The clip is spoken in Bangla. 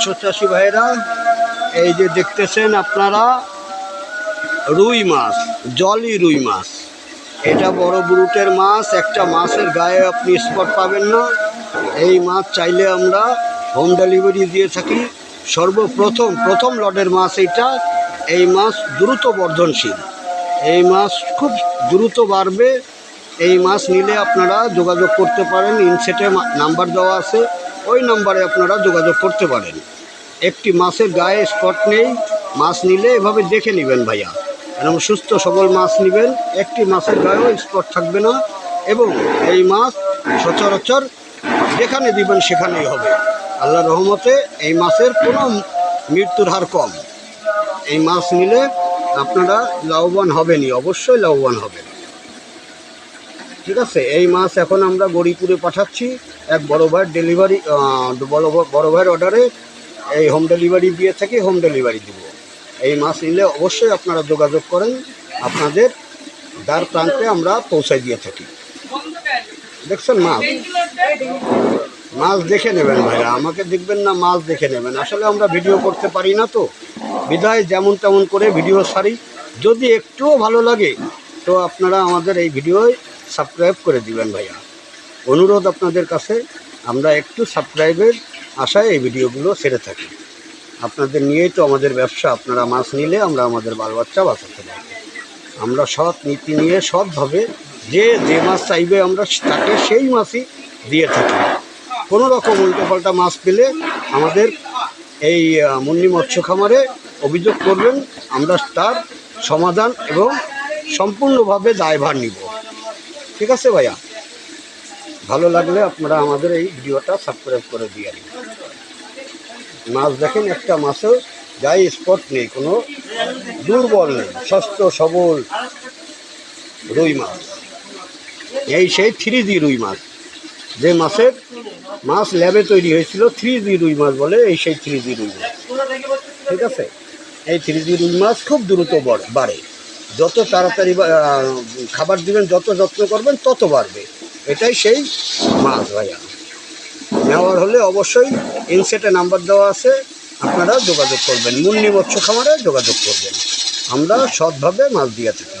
মৎস্য চাষি ভাইরা, এই যে দেখতেছেন আপনারা, রুই মাছ জলই রুই মাছ। এটা বড় ব্রুটের মাছ, একটা মাছের গায়ে আপনি স্পট পাবেন না। এই মাছ চাইলে আমরা হোম ডেলিভারি দিয়ে থাকি। সর্বপ্রথম, প্রথম লটের মাছ এটা এই মাছ দ্রুত বর্ধনশীল। এই মাছ খুব দ্রুত বাড়বে। এই মাছ নিলে আপনারা যোগাযোগ করতে পারেন। ইনসেটে নাম্বার দেওয়া আছে। ওই নাম্বারে আপনারা যোগাযোগ করতে পারেন। একটি মাছের গায়ে স্পট নেই, মাছ নিলে এভাবে দেখে নেবেন ভাইয়া। এরকম সুস্থ সবল মাছ নেবেন, একটি মাছের গায়েও স্পট থাকবে না এবং এই মাছ সচরাচর যেখানে দিবেন সেখানেই হবে। আল্লাহ রহমতে এই মাছের কোনো মৃত্যুর হার কম। এই মাছ নিলে আপনারা লাভবান হবেনই, অবশ্যই লাভবান হবেন। ঠিক আছে, এই মাছ এখন আমরা গড়িপুরে পাঠাচ্ছি। এক বড় ভাইয়ের ডেলিভারি বড় বড় ভাইয়ের অর্ডারে এই হোম ডেলিভারি দিয়ে থাকি হোম ডেলিভারি দিব। এই মাছ নিলে অবশ্যই আপনারা যোগাযোগ করেন, আপনাদের দ্বার প্রান্তে আমরা পৌঁছাই দিয়ে থাকি। দেখছেন মাছ? মাছ দেখে নেবেন ভাইরা, আমাকে দেখবেন না, মাছ দেখে নেবেন। আসলে আমরা ভিডিও করতে পারি না তো। বিদায়, যেমন তেমন করে ভিডিও সারি। যদি একটুও ভালো লাগে, তো আপনারা আমাদের এই ভিডিওয় সাবস্ক্রাইব করে দিবেন ভাইয়া। অনুরোধ আপনাদের কাছে, আমরা একটু সাবস্ক্রাইবের আশায় এই ভিডিওগুলো সেরে থাকি। আপনাদের নিয়েই তো আমাদের ব্যবসা, আপনারা মাছ নিলে আমরা আমাদের বাল বাচ্চা বাঁচাতে পারব। আমরা সৎ নীতি নিয়ে সৎভাবে যে যে মাছ চাইবে আমরা তাকে সেই মাছই দিয়ে থাকি। কোনো রকম উল্টোপাল্টা মাছ পেলে আমাদের এই মুন্নি মৎস্য খামারে অভিযোগ করবেন, আমরা তার সমাধান এবং সম্পূর্ণভাবে দায়ভার নিব। ঠিক আছে ভাইয়া? ভালো লাগলে আপনারা আমাদের এই ভিডিওটা সাবস্ক্রাইব করে দিয়ে দিন। মাছ দেখেন, একটা মাছেও গায়ে স্পট নেই, কোনো দুর্বল নেই, স্বাস্থ্য সবল রুই মাছ। এই সেই থ্রি জি রুই মাছ। যে মাছের মাছ ল্যাবে তৈরি হয়েছিল থ্রি জি রুই মাছ বলে, এই সেই থ্রি জি রুই মাছ। ঠিক আছে? এই থ্রি জি রুই মাছ খুব দ্রুত বাড়ে। যত তাড়াতাড়ি খাবার দিবেন, যত যত্ন করবেন, তত বাড়বে। এটাই সেই মাছ ভাইয়া নেওয়ার হলে অবশ্যই ইনসেটে নাম্বার দেওয়া আছে, আপনারা যোগাযোগ করবেন। মুন্নি মৎস্য খামারে যোগাযোগ করবেন। আমরা সৎভাবে মাছ দিয়ে থাকি।